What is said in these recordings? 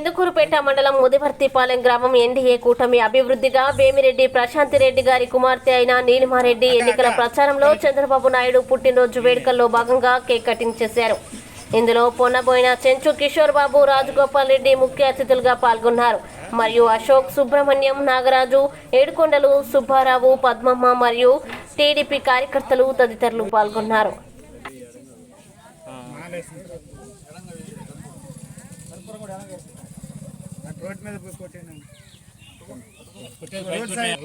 ఇందుకూరుపేట మండలం ముదివర్తిపాలెం గ్రామం ఎన్డీఏ కూటమి అభివృద్ధిగా వేమిరెడ్డి ప్రశాంతి రెడ్డి గారి కుమార్తె అయిన నీలిమారెడ్డి ఎన్నికల ప్రచారంలో చంద్రబాబు నాయుడు పుట్టినరోజు వేడుకల్లో భాగంగా కేక్ కటింగ్ చేశారు ఇందులో పొన్నబోయిన చెంచు కిషోర్ బాబు రాజగోపాల్ రెడ్డి ముఖ్య అతిథులుగా పాల్గొన్నారు మరియు అశోక్ సుబ్రహ్మణ్యం నాగరాజు ఏడుకొండలు సుబ్బారావు పద్మమ్మ మరియు టీడీపీ కార్యకర్తలు తదితరులు పాల్గొన్నారు రోడ్ మీద పోయి కొట్టాను రోడ్ సైడ్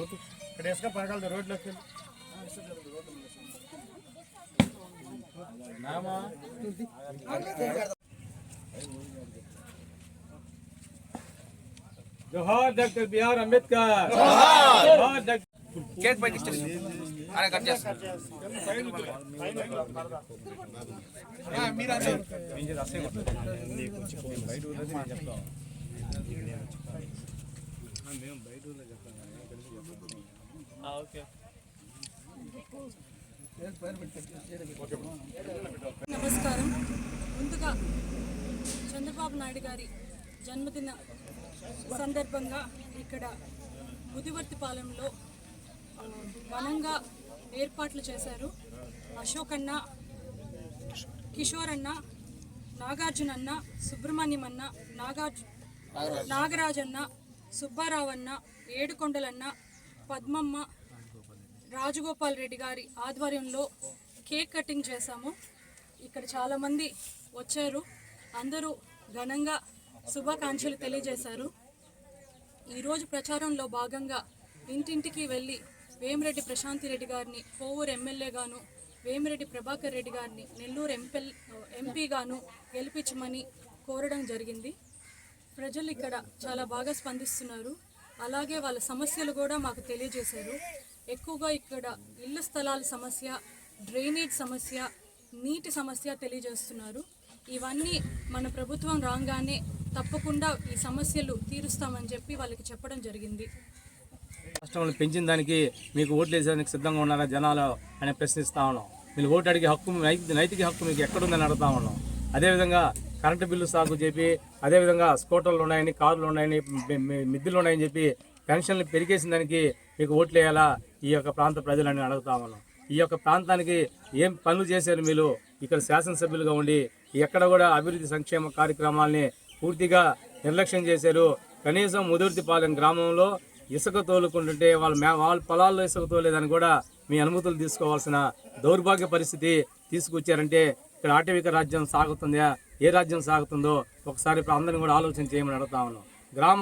ఇక్కడ ఇసుక పడగలదు రోడ్లోకి వెళ్ళి జోహార్ డాక్టర్ బిఆర్ అంబేద్కర్ జోహార్ డాక్టర్ కేక్ పైకి ఇచ్చేసి అరే కట్ నమస్కారం. ముందుగా చంద్రబాబు నాయుడు గారి జన్మదిన సందర్భంగా ఇక్కడ ముదివర్తిపాలెంలో ఘనంగా ఏర్పాట్లు చేశారు. అశోక్ అన్న కిషోర్ అన్న నాగార్జున అన్న సుబ్రహ్మణ్యం అన్న నాగార్జు నాగరాజన్న సుబ్బారావన్న ఏడుకొండలన్న పద్మమ్మ రాజగోపాల్ రెడ్డి గారి ఆధ్వర్యంలో కేక్ కటింగ్ చేశాము. ఇక్కడ చాలామంది వచ్చారు. అందరూ ఘనంగా శుభాకాంక్షలు తెలియజేశారు. ఈరోజు ప్రచారంలో భాగంగా ఇంటింటికి వెళ్ళి వేమిరెడ్డి ప్రశాంతి రెడ్డి గారిని కోవూరు ఎమ్మెల్యేగాను వేమిరెడ్డి ప్రభాకర్ రెడ్డి గారిని నెల్లూరు ఎంపెల్ ఎంపీగాను గెలిపించమని కోరడం జరిగింది. ప్రజలు ఇక్కడ చాలా బాగా స్పందిస్తున్నారు. అలాగే వాళ్ళ సమస్యలు కూడా మాకు తెలియజేశారు. ఎక్కువగా ఇక్కడ ఇళ్ళ స్థలాల సమస్య డ్రైనేజ్ సమస్య నీటి సమస్య తెలియజేస్తున్నారు. ఇవన్నీ మన ప్రభుత్వం రాగానే తప్పకుండా ఈ సమస్యలు తీరుస్తామని చెప్పి వాళ్ళకి చెప్పడం జరిగింది. రాష్ట్రంలో పెంచిన దానికి మీకు ఓట్లు వేసేదానికి సిద్ధంగా ఉన్నారా జనాలు అని ప్రశ్నిస్తా ఉన్నాం. మీరు ఓటు అడిగే హక్కు నైతిక హక్కు మీకు ఎక్కడుందని అడుగుతా ఉన్నాం. అదేవిధంగా కరెంటు బిల్లు సాగు చెప్పి అదేవిధంగా స్కూటర్లు ఉన్నాయని కార్లు ఉన్నాయని మిద్దులు ఉన్నాయని చెప్పి పెన్షన్లు పెరిగేసిన దానికి మీకు ఓట్లు వేయాలా? ఈ యొక్క ప్రాంత ప్రజలని అడుగుతా ఉన్నాం. ఈ యొక్క ప్రాంతానికి ఏం పనులు చేశారు మీరు? ఇక్కడ శాసనసభ్యులుగా ఉండి ఎక్కడ కూడా అభివృద్ధి సంక్షేమ కార్యక్రమాల్ని పూర్తిగా నిర్లక్ష్యం చేశారు. కనీసం ముదుర్తిపాలెం గ్రామంలో ఇసుక తోలుకుంటుంటే వాళ్ళ మే వాళ్ళ పొలాల్లో ఇసుక తోలేదని కూడా మీ అనుమతులు తీసుకోవాల్సిన దౌర్భాగ్య పరిస్థితి తీసుకొచ్చారంటే ఇక్కడ ఆటవిక రాజ్యం సాగుతుందా? ఏ రాజ్యం సాగుతుందో ఒకసారి ఇప్పుడు అందరిని కూడా ఆలోచన చేయమని అడుగుతా ఉన్నాం. గ్రామ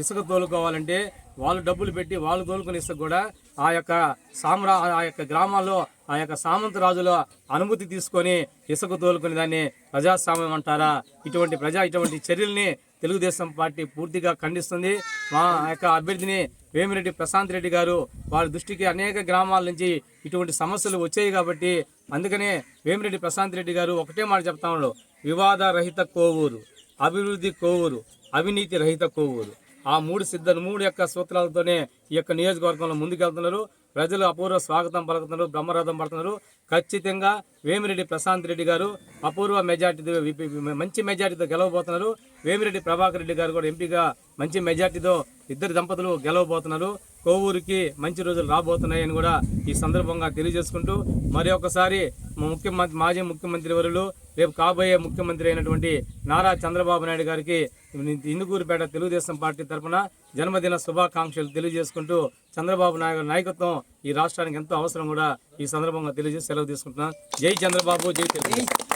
ఇసుక తోలుకోవాలంటే వాళ్ళు డబ్బులు పెట్టి వాళ్ళు తోలుకుని ఇసుక కూడా ఆ యొక్క సామ్రా ఆ యొక్క గ్రామాల్లో ఆ యొక్క సామంత రాజుల అనుమతి తీసుకొని ఇసుక తోలుకునే దాన్ని ప్రజాస్వామ్యం అంటారా? ఇటువంటి ప్రజా ఇటువంటి చర్యల్ని తెలుగుదేశం పార్టీ పూర్తిగా ఖండిస్తుంది. మా యొక్క అభ్యర్థిని వేమిరెడ్డి ప్రశాంత్ రెడ్డి గారు వారి దృష్టికి అనేక గ్రామాల నుంచి ఇటువంటి సమస్యలు వచ్చాయి కాబట్టి అందుకనే వేమిరెడ్డి ప్రశాంత్ రెడ్డి గారు ఒకటే మాట చెప్తా ఉన్నాడు. వివాద రహిత కోవూరు అభివృద్ధి కోవూరు అవినీతి రహిత కోవూరు. ఆ మూడు సిద్ధ మూడు యొక్క సూత్రాలతోనే ఈ యొక్క నియోజకవర్గంలో ముందుకెళ్తున్నారు. ప్రజలు అపూర్వ స్వాగతం పలుకుతున్నారు బ్రహ్మరథం పడుతున్నారు ఖచ్చితంగా వేమిరెడ్డి ప్రశాంత్ రెడ్డి గారు అపూర్వ మెజార్టీతో మంచి మెజార్టీతో గెలవబోతున్నారు. వేమిరెడ్డి ప్రభాకర్ రెడ్డి గారు కూడా ఎంపీగా మంచి మెజార్టీతో ఇద్దరు దంపతులు గెలవబోతున్నారు. కోవూరుకి మంచి రోజులు రాబోతున్నాయని కూడా ఈ సందర్భంగా తెలియజేసుకుంటూ మరి ఒకసారి ముఖ్యమంత్రి మాజీ ముఖ్యమంత్రి వరులు రేపు కాబోయే ముఖ్యమంత్రి అయినటువంటి నారా చంద్రబాబు నాయుడు గారికి ఇందుకూరుపేట తెలుగుదేశం పార్టీ తరఫున జన్మదిన శుభాకాంక్షలు తెలియజేసుకుంటూ చంద్రబాబు నాయుడు నాయకత్వం ఈ రాష్ట్రానికి ఎంతో అవసరం కూడా ఈ సందర్భంగా తెలియజేసి సెలవు తీసుకుంటున్నాను. జై చంద్రబాబు జై తెలుగు